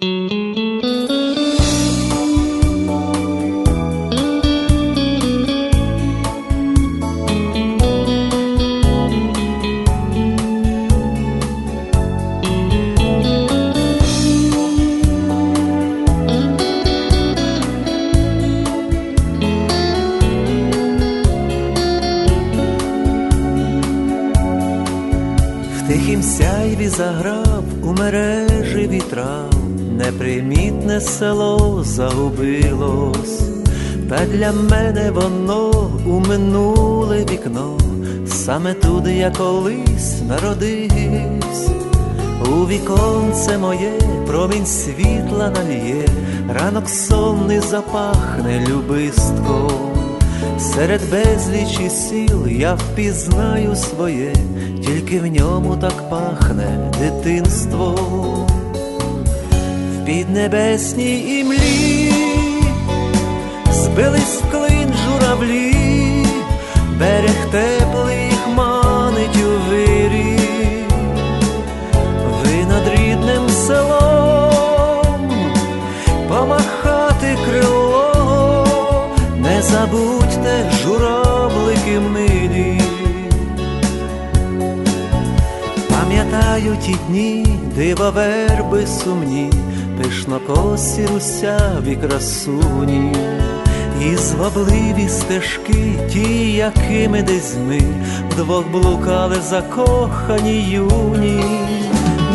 В тихім сяйві заграв у мережі вітрав, непримітне село загубилось, та для мене воно у минуле вікно, саме туди я колись народився. У віконце моє промінь світла нальє, ранок сонний запахне любистком. Серед безлічі сіл я впізнаю своє, тільки в ньому так пахне дитинство. В піднебесній імлі збились в клин журавлі, берег теплий їх манить у вирі. Ви над рідним селом. Помахати крило, не забудьте журавлики милі. Пам'ятаю ті дні, дива верби сумні, пишнокосі русяві красуні, і звабливі стежки, ті, якими десь ми вдвох блукали закохані юні.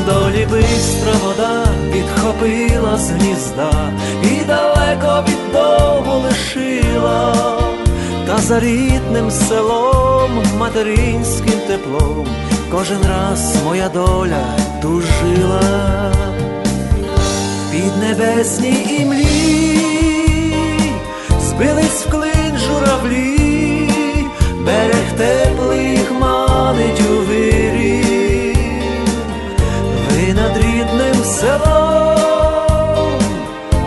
Долі бистра вода підхопила з гнізда і далеко від дому лишила, та за рідним селом, материнським теплом, кожен раз моя доля тужила в піднебесній імлі, збились в клин журавлі, берег теплий їх манить у вирі. Ви над рідним селом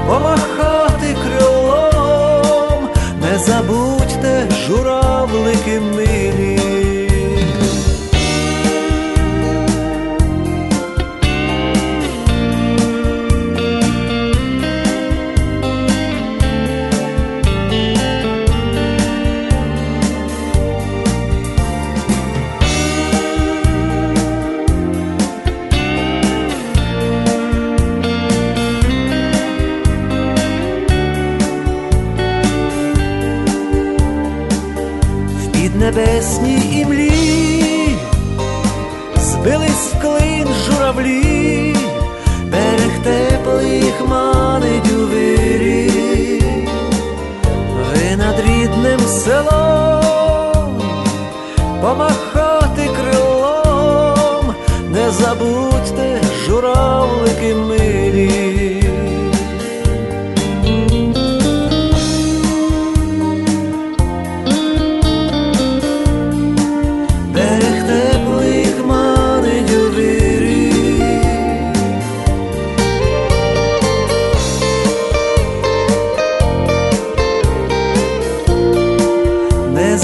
помахати крилом, не забудьте журавлики милі. В піднебесній імлі, збились в клин журавлі, берег теплий їх манить у вирі. Ви над рідним селом помахати крилом, не забудьте журавлики милі.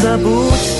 Не забудьте журавлики